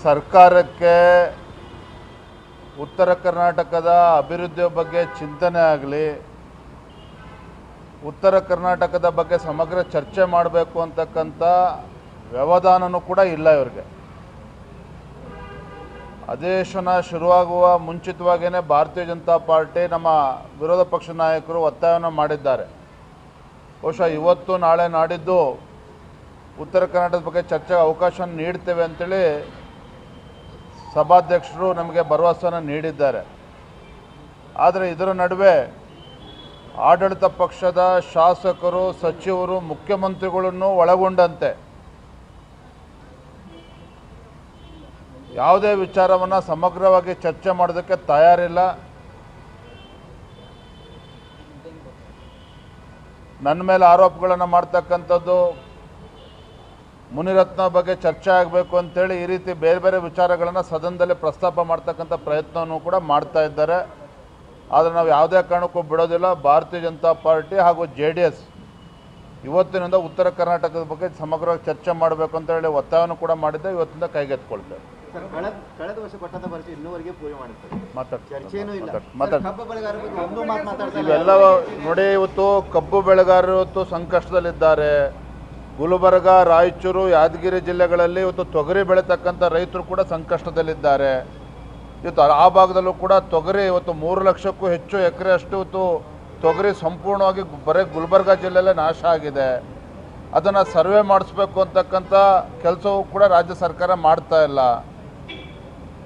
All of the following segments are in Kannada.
ಸರ್ಕಾರಕ್ಕೆ ಉತ್ತರ ಕರ್ನಾಟಕದ ಅಭಿವೃದ್ಧಿಯ ಬಗ್ಗೆ ಚಿಂತನೆ ಆಗಲಿ, ಉತ್ತರ ಕರ್ನಾಟಕದ ಬಗ್ಗೆ ಸಮಗ್ರ ಚರ್ಚೆ ಮಾಡಬೇಕು ಅಂತಕ್ಕಂಥ ವ್ಯವಧಾನನೂ ಕೂಡ ಇಲ್ಲ ಇವ್ರಿಗೆ. ಅಧಿವೇಶನ ಶುರುವಾಗುವ ಮುಂಚಿತವಾಗಿಯೇ ಭಾರತೀಯ ಜನತಾ ಪಾರ್ಟಿ ನಮ್ಮ ವಿರೋಧ ಪಕ್ಷ ನಾಯಕರು ಒತ್ತಾಯವನ್ನು ಮಾಡಿದ್ದಾರೆ. ಬಹುಶಃ ಇವತ್ತು ನಾಳೆ ನಾಡಿದ್ದು ಉತ್ತರ ಕರ್ನಾಟಕದ ಬಗ್ಗೆ ಚರ್ಚೆಗೆ ಅವಕಾಶ ನೀಡ್ತೇವೆ ಅಂತೇಳಿ ಸಭಾಧ್ಯಕ್ಷರು ನಮಗೆ ಭರವಸೆಯನ್ನು ನೀಡಿದ್ದಾರೆ. ಆದರೆ ಇದರ ನಡುವೆ ಆಡಳಿತ ಪಕ್ಷದ ಶಾಸಕರು, ಸಚಿವರು, ಮುಖ್ಯಮಂತ್ರಿಗಳನ್ನು ಒಳಗೊಂಡಂತೆ ಯಾವುದೇ ವಿಚಾರವನ್ನು ಸಮಗ್ರವಾಗಿ ಚರ್ಚೆ ಮಾಡೋದಕ್ಕೆ ತಯಾರಿಲ್ಲ. ನನ್ನ ಮೇಲೆ ಆರೋಪಗಳನ್ನು ಮಾಡ್ತಕ್ಕಂಥದ್ದು ಮುನಿರತ್ನ ಬಗ್ಗೆ ಚರ್ಚೆ ಆಗಬೇಕು ಅಂತೇಳಿ ಈ ರೀತಿ ಬೇರೆ ಬೇರೆ ವಿಚಾರಗಳನ್ನು ಸದನದಲ್ಲಿ ಪ್ರಸ್ತಾಪ ಮಾಡ್ತಕ್ಕಂಥ ಪ್ರಯತ್ನವನ್ನು ಕೂಡ ಮಾಡ್ತಾ ಇದ್ದಾರೆ. ಆದರೆ ನಾವು ಯಾವುದೇ ಕಾರಣಕ್ಕೂ ಬಿಡೋದಿಲ್ಲ. ಭಾರತೀಯ ಜನತಾ ಪಾರ್ಟಿ ಹಾಗೂ ಜೆ ಡಿ ಎಸ್ ಇವತ್ತಿನಿಂದ ಉತ್ತರ ಕರ್ನಾಟಕದ ಬಗ್ಗೆ ಸಮಗ್ರವಾಗಿ ಚರ್ಚೆ ಮಾಡಬೇಕು ಅಂತ ಹೇಳಿ ಒತ್ತಾಯವನ್ನು ಕೂಡ ಮಾಡಿದ್ದೆ. ಇವತ್ತಿಂದ ಕೈಗೆತ್ಕೊಳ್ತೇವೆ ಇವೆಲ್ಲ ನೋಡಿ ಇವತ್ತು ಕಬ್ಬು ಬೆಳೆಗಾರರು ಇವತ್ತು ಸಂಕಷ್ಟದಲ್ಲಿದ್ದಾರೆ. ಗುಲ್ಬರ್ಗ ರಾಯಚೂರು ಯಾದಗಿರಿ ಜಿಲ್ಲೆಗಳಲ್ಲಿ ಇವತ್ತು ತೊಗರಿ ಬೆಳೀತಕ್ಕಂಥ ರೈತರು ಕೂಡ ಸಂಕಷ್ಟದಲ್ಲಿದ್ದಾರೆ. ಇವತ್ತು ಆ ಭಾಗದಲ್ಲೂ ಕೂಡ ತೊಗರಿ ಇವತ್ತು ಮೂರು ಲಕ್ಷಕ್ಕೂ ಹೆಚ್ಚು ಎಕರೆ ಅಷ್ಟು ಇವತ್ತು ತೊಗರಿ ಸಂಪೂರ್ಣವಾಗಿ ಬರೀ ಗುಲ್ಬರ್ಗ ಜಿಲ್ಲೆಯಲ್ಲೇ ನಾಶ ಆಗಿದೆ. ಅದನ್ನು ಸರ್ವೆ ಮಾಡಿಸ್ಬೇಕು ಅಂತಕ್ಕಂಥ ಕೆಲಸವೂ ಕೂಡ ರಾಜ್ಯ ಸರ್ಕಾರ ಮಾಡ್ತಾ ಇಲ್ಲ.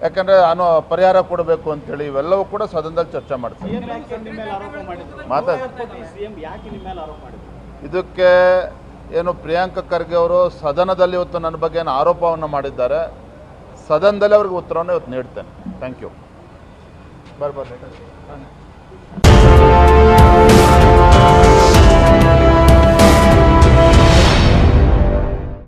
ಯಾಕಂದರೆ ಅನು ಪರಿಹಾರ ಕೊಡಬೇಕು ಅಂತೇಳಿ ಇವೆಲ್ಲವೂ ಕೂಡ ಸದನದಲ್ಲಿ ಚರ್ಚೆ ಮಾಡ್ತೀವಿ ಮಾಡಿದ್ರು? ಇದಕ್ಕೆ ಏನು ಪ್ರಿಯಾಂಕ ಖರ್ಗೆ ಅವರು ಸದನದಲ್ಲಿ ಇವತ್ತು ನನ್ನ ಬಗ್ಗೆ ಏನು ಆರೋಪವನ್ನು ಮಾಡಿದ್ದಾರೆ, ಸದನದಲ್ಲಿ ಅವ್ರಿಗೆ ಉತ್ತರವನ್ನು ಇವತ್ತು ನೀಡ್ತೇನೆ. Thank you ಬರ್ಬರ್ರಿ